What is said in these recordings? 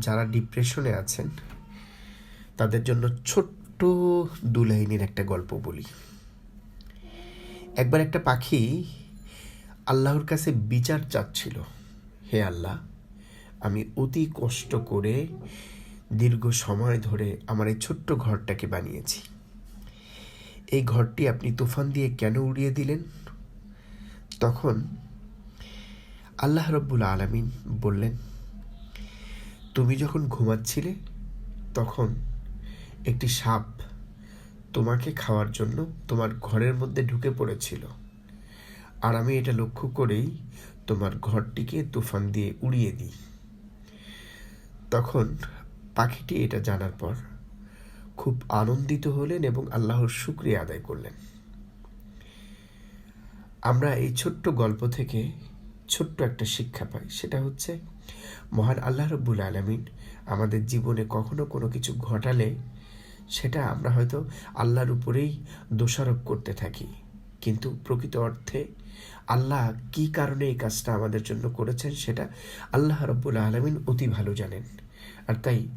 যারা ডিপ্রেশনে আছেন, তাদের জন্য ছোট্ট দু লাইনের একটা গল্প বলি। একবার একটা পাখি আল্লাহর কাছে বিচার চাচ্ছিল, হে আল্লাহ, আমি অতি কষ্ট করে দীর্ঘ সময় ধরে আমার এই ছোট্ট ঘরটাকে বানিয়েছি। এই ঘরটি আপনি তুফান দিয়ে কেন উড়িয়ে দিলেন? তখন আল্লাহ রব্বুল আলামিন বললেন তুমি যখন ঘুমাচ্ছিলে, তখন একটি সাপ তোমাকে খাওয়ার জন্য তোমার ঘরের মধ্যে ঢুকে পড়েছিল। আর আমি এটা লক্ষ্য করেই তোমার ঘরটিকে তুফান দিয়ে উড়িয়ে দিই। তখন পাখিটি এটা জানার পর খুব আনন্দিত হলেন এবং আল্লাহর শুক্রিয়া আদায় করলেন। আমরা এই ছোট্ট গল্প থেকে ছোট্ট একটা শিক্ষা পাই, সেটা হচ্ছে মহান আল্লাহ রব্বুল আলমিন আমাদের জীবনে কখনো কোনো কিছু ঘটালে সেটা আমরা হয়তো আল্লাহর উপরেই দোষারোপ করতে থাকি। কিন্তু প্রকৃত অর্থে আল্লাহ কি কারণে এই কাজটা আমাদের জন্য করেছেন সেটা আল্লাহ রব্বুল আলমিন অতি ভালো জানেন। আর তাই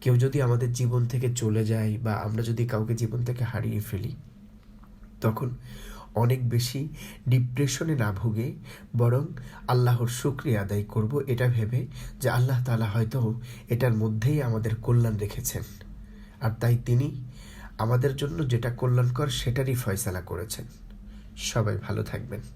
কেউ যদি আমাদের জীবন থেকে চলে যায় বা আমরা যদি কাউকে জীবন থেকে হারিয়ে ফেলি, তখন অনেক বেশি ডিপ্রেশনে না ভুগে বরং আল্লাহর শুক্রিয়া আদায় করব এটা ভেবে যে আল্লাহ তালা হয়তো এটার মধ্যেই আমাদের কল্যাণ রেখেছেন। আর তাই তিনি আমাদের জন্য যেটা কল্যাণকর সেটারই ফয়সালা করেছেন। সবাই ভালো থাকবেন।